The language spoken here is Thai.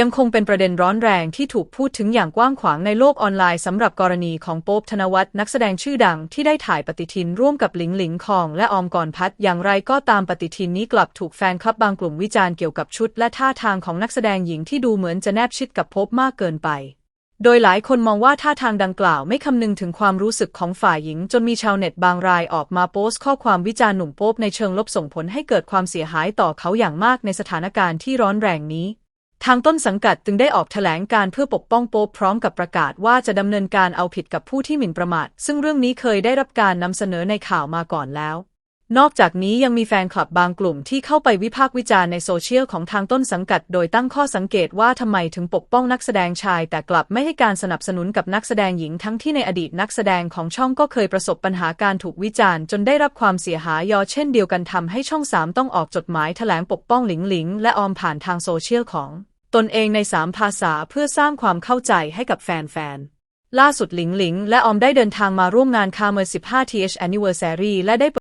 ยังคงเป็นประเด็นร้อนแรงที่ถูกพูดถึงอย่างกว้างขวางในโลกออนไลน์สำหรับกรณีของโป๊บธนวัฒน์นักแสดงชื่อดังที่ได้ถ่ายปฏิทินร่วมกับหลิงหลิงคองและออมกรพัฒน์อย่างไรก็ตามปฏิทินนี้กลับถูกแฟนคลับบางกลุ่มวิจารณ์เกี่ยวกับชุดและท่าทางของนักแสดงหญิงที่ดูเหมือนจะแนบชิดกับโป๊บมากเกินไป โดยหลายคนมองว่าท่าทางดังกล่าวไม่คำนึงถึงความรู้สึกของฝ่ายหญิง จนมีชาวเน็ตบางรายออกมาโพสต์ข้อความวิจารณ์หนุ่มโป๊บในเชิงลบส่งผลให้เกิดความเสียหายต่อเขาอย่างมากในสถานการณ์ที่ร้อนแรงนี้ ทางต้นสังกัดจึงได้ออกแถลงการเพื่อปกป้องโป๊ปพร้อมกับประกาศว่าจะดำเนินการเอาผิดกับผู้ที่หมิ่นประมาท ซึ่งเรื่องนี้เคยได้รับการนำเสนอในข่าวมาก่อนแล้ว นอกจากนี้ยังมีแฟนคลับบางกลุ่มที่เข้าไปวิพากษ์วิจารณ์ในโซเชียลของทางต้นสังกัด โดยตั้งข้อสังเกตว่าทำไมถึงปกป้องนักแสดงชาย แต่กลับไม่ให้การสนับสนุนกับนักแสดงหญิงทั้งที่ในอดีตนักแสดงของช่องก็เคยประสบปัญหาการถูกวิจารณ์ จนได้รับความเสียหายยอเช่นเดียวกันทำให้ช่อง3ต้องออกจดหมายแถลงปกป้องหลิงหลิง และออมผ่านทางโซเชียลของ ตนเองในสามภาษาเพื่อสร้างความเข้าใจให้กับแฟนๆล่าสุดหลิงหลิง และออมได้เดินทางมาร่วมงานคาเมอร์15 th anniversary และได้